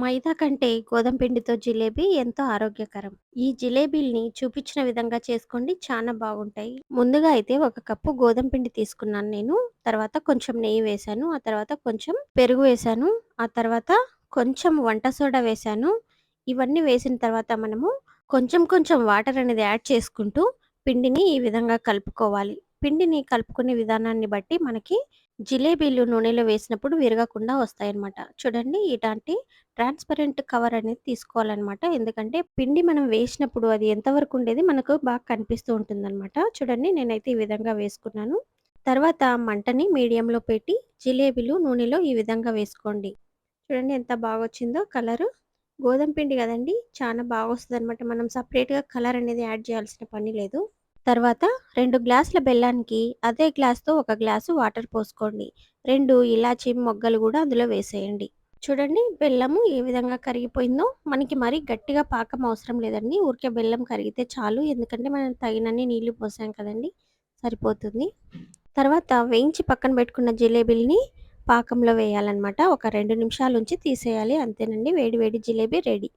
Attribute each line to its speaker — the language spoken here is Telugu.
Speaker 1: మైదా కంటే గోధుమ పిండితో జిలేబీ ఎంతో ఆరోగ్యకరం. ఈ జిలేబీల్ని చూపించిన విధంగా చేసుకోండి చాలా బాగుంటాయి. ముందుగా అయితే ఒక కప్పు గోధుమ పిండి తీసుకున్నాను నేను. తర్వాత కొంచెం నెయ్యి వేశాను. ఆ తర్వాత కొంచెం పెరుగు వేశాను. ఆ తర్వాత కొంచెం వంట సోడా వేశాను. ఇవన్నీ వేసిన తర్వాత మనము కొంచెం కొంచెం వాటర్ అనేది యాడ్ చేసుకుంటూ పిండిని ఈ విధంగా కలుపుకోవాలి. పిండిని కలుపుకునే విధానాన్ని బట్టి మనకి జిలేబీలు నూనెలో వేసినప్పుడు విరగకుండా వస్తాయన్నమాట. చూడండి ఇలాంటి ట్రాన్స్‌పరెంట్ కవర్ అనేది తీసుకోవాలన్నమాట ఎందుకంటే పిండి మనం వేసినప్పుడు అది ఎంతవరకు ఉండేది మనకు బాగా కనిపిస్తూ ఉంటుందన్నమాట చూడండి నేనైతే ఈ విధంగా వేసుకున్నాను. తర్వాత మంటని మీడియంలో పెట్టి జిలేబీలు నూనెలో ఈ విధంగా వేసుకోండి. చూడండి ఎంత బాగా వచ్చిందో కలరు. గోధుమ పిండి కదండి చాలా బాగా వస్తుందన్నమాట మనం సపరేట్గా కలర్ అనేది యాడ్ చేయాల్సిన పని లేదు. తర్వాత రెండు గ్లాసుల బెల్లానికి అదే గ్లాస్‌తో ఒక గ్లాసు వాటర్ పోసుకోండి. రెండు ఇలాచీ మొగ్గలు కూడా అందులో వేసేయండి. చూడండి బెల్లము ఏ విధంగా కరిగిపోయిందో. మనకి మరీ గట్టిగా పాకం అవసరం లేదండి. ఊరికే బెల్లం కరిగితే చాలు. ఎందుకంటే మనం తగినన్ని నీళ్ళు పోసాం కదండీ! సరిపోతుంది. తర్వాత వేయించి పక్కన పెట్టుకున్న జిలేబీలని పాకంలో వేయాలన్నమాట ఒక 2 నిమిషాలుంచి తీసేయాలి. అంతేనండి వేడి వేడి జిలేబీ రెడీ.